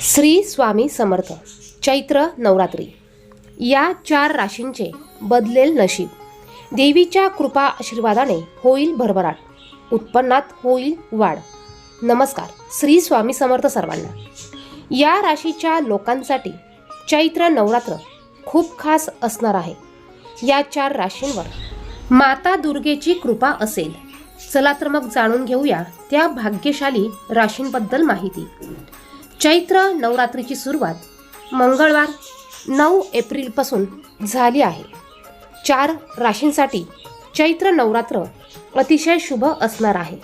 श्री स्वामी समर्थ. चैत्र नवरात्री. या चार राशींचे बदलेल नशीब. देवीच्या कृपा आशीर्वादाने होईल भरभराट. उत्पन्नात होईल वाढ. नमस्कार. श्री स्वामी समर्थ सर्वांना. या राशीच्या लोकांसाठी चैत्र नवरात्र खूप खास असणार आहे. या चार राशींवर माता दुर्गेची कृपा असेल. चला तर मग जाणून घेऊया त्या भाग्यशाली राशींबद्दल माहिती. चैत्र नवरात्रीची सुरुवात मंगळवार नऊ एप्रिलपासून झाली आहे. चार राशींसाठी चैत्र नवरात्र अतिशय शुभ असणार आहे.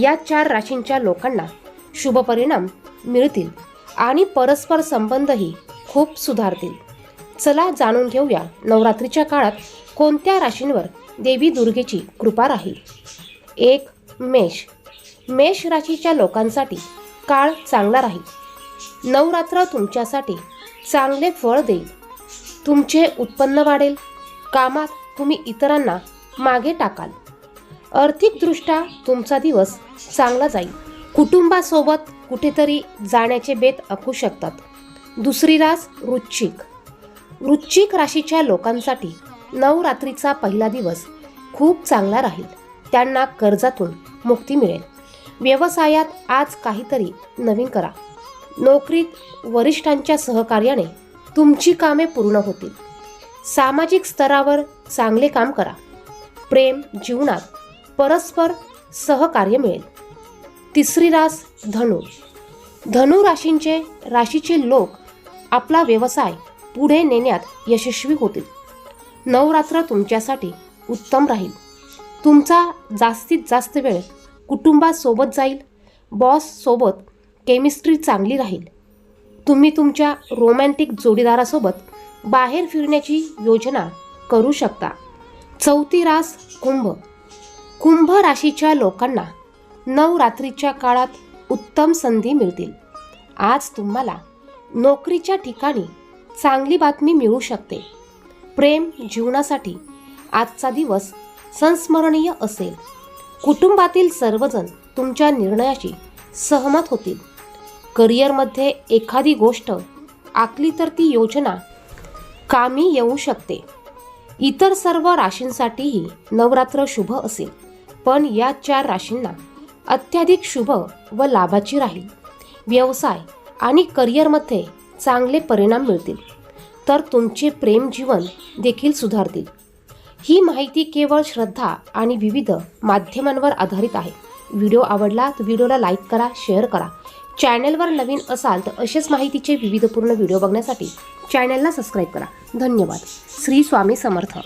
या चार राशींच्या लोकांना शुभ परिणाम मिळतील आणि परस्पर संबंधही खूप सुधारतील. चला जाणून घेऊया नवरात्रीच्या काळात कोणत्या राशींवर देवी दुर्गेची कृपा राहील? एक मेष. मेष राशीच्या लोकांसाठी काळ चांगला राहील. नवरात्र तुमच्यासाठी चांगले फळ देईल. तुमचे उत्पन्न वाढेल. कामात तुम्ही इतरांना मागे टाकाल. आर्थिकदृष्ट्या तुमचा दिवस चांगला जाईल. कुटुंबासोबत कुठेतरी जाण्याचे बेत आखू शकतात. दुसरी रास वृश्चिक. वृश्चिक राशीच्या लोकांसाठी नवरात्रीचा पहिला दिवस खूप चांगला राहील. त्यांना कर्जातून मुक्ती मिळेल. व्यवसायात आज काहीतरी नवीन करा. नोकरीत वरिष्ठांच्या सहकार्याने तुमची कामे पूर्ण होतील. सामाजिक स्तरावर चांगले काम करा. प्रेम जीवनात परस्पर सहकार्य मिळेल. तिसरी रास धनु. धनु राशींचे राशीचे लोक आपला व्यवसाय पुढे नेण्यात यशस्वी होतील. नवरात्र तुमच्यासाठी उत्तम राहील. तुमचा जास्तीत जास्त वेळ कुटुंबासोबत जाईल. बॉससोबत केमिस्ट्री चांगली राहील. तुम्ही तुमच्या रोमॅन्टिक जोडीदारासोबत बाहेर फिरण्याची योजना करू शकता. चौथी रास कुंभ. कुंभ राशीच्या लोकांना नवरात्रीच्या काळात उत्तम संधी मिळतील. आज तुम्हाला नोकरीच्या ठिकाणी चांगली बातमी मिळू शकते. प्रेम जीवनासाठी आजचा दिवस संस्मरणीय असेल. कुटुंबातील सर्वजण तुमच्या निर्णयाशी सहमत होतील. करिअरमध्ये एखादी गोष्ट आखली तर ती योजना कामी येऊ शकते. इतर सर्व राशींसाठीही नवरात्र शुभ असेल पण या चार राशींना अत्याधिक शुभ व लाभाची राहील. व्यवसाय आणि करिअरमध्ये चांगले परिणाम मिळतील तर तुमचे प्रेम जीवन देखील सुधारतील. ही माहिती केवळ श्रद्धा आणि विविध माध्यमांवर आधारित आहे. व्हिडिओ आवडला तर व्हिडिओला लाईक करा शेअर करा. चॅनलवर नवीन असाल तर असेच माहितीचे विविधपूर्ण व्हिडिओ बघण्यासाठी चॅनलला सबस्क्राईब करा. धन्यवाद. श्री स्वामी समर्थ.